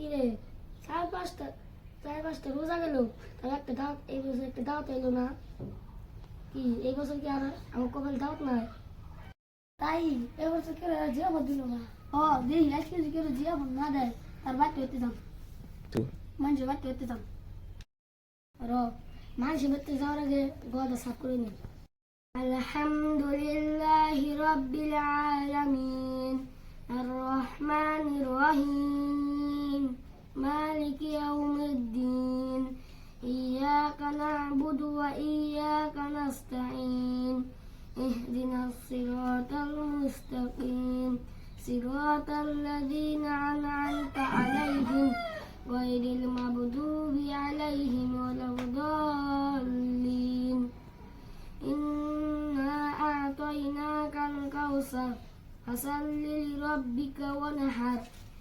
কি রে চার পাঁচটা চার পাঁচটা রোজা গেল তার একটা দাওয়াত এই বছর একটা দাওয়াত এলো না কি এই বছর কি আর আমার কপাল দাওয়াত নাই তাই এই বছর কেউ জিয়াবত দিল না ও দেখি আজকে যদি কেউ জিয়াবত না দেয় তার বাড়িতে হতে যাম তুই মানুষের বাড়িতে হতে যাম র মানুষের বাড়িতে যাওয়ার আগে গদা সাফ করে নি আলহামদুলিল্লাহ রব্বিল আলামিন الرحمن الرحيم مالك يوم الدين؟ إياك نعبد وإياك نستعين. اهدنا الصراط المستقيم. صراط الذين أنعمت عليهم غير المغضوب عليهم ولا الضالين. إنا أعطيناك الكوثر فصل لربك ونحر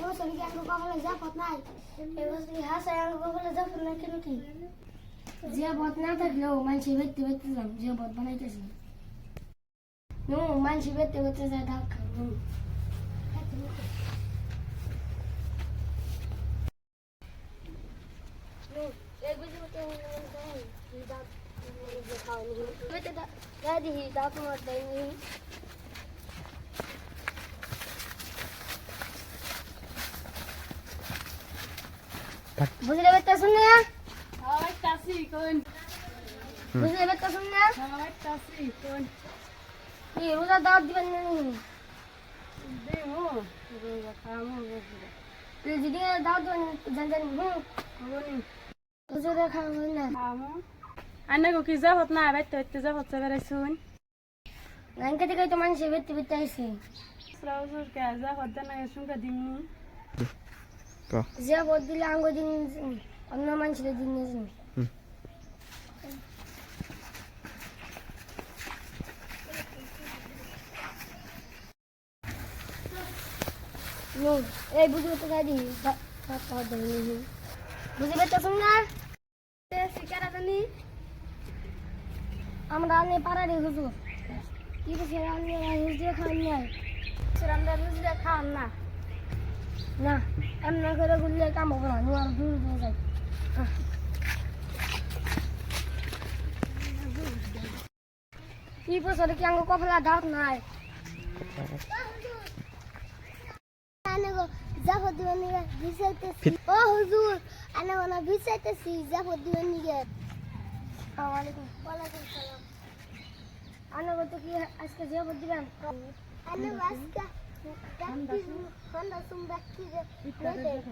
এবছর কি আমি কখনো জাফত নাই? এবছর হাসায় আমি কখনো জাফত নাই কেন কি? জিয়াবত না থাকলেও মানুষের ব্যক্তি ব্যক্তি যাম জিয়াবত বানাইতেছি। নো মানুষের ব্যক্তি ব্যক্তি যায় ধাপ খাব। দাদি দাপ মার দেয়নি বুঝলে পারতেছেন না হাওয়াইতাছি কোন? বুঝলে পারতেছেন না হাওয়াইতাছি কোন? কি রোজা দাওয়াত দিবেন না নি? দেমো রোজা খামু রোজা তুই যদি দাওয়াত দিবেন জান জান হুম? খাবনি রোজা দেখা হয় না? খামু আনে গো কি যাবত না বাইতে বাইতে যাবত চাবেরে শুন। নাইনকে থেকে তো মানুষ বেরতে বেরতে আইছে। সরাসর কে যাবত দেনা শুনকা দিমু। ক যে ভোট দিলে আঙ্গ দিন অন্য মানুষের দিন নিয়েছেন হুম। নো এই বুঝবে তো গাড়ি বুঝে পেতেছেন না শিকারা জানি আমরা আনে পাড়ারে হুজুর কি বলছে আনে হুজুর খান নাই সুরান্দা রুজলে খান না না এমন করে গুললে কাম হবে না নুয়ার দূর দূর যাই কি বছর কি আঙ্গ কফলা দাঁত নাই। জাফর দিবেন ভিসাইতেছি ও হুজুর আনে ওনা ভিসাইতেছি জাফর দিবেন আসসালামু আলাইকুম। ওয়ালাইকুম সালাম। আনে কত কি আজকে জাফর দিবেন আনে আজকে Kan da sum bakki de.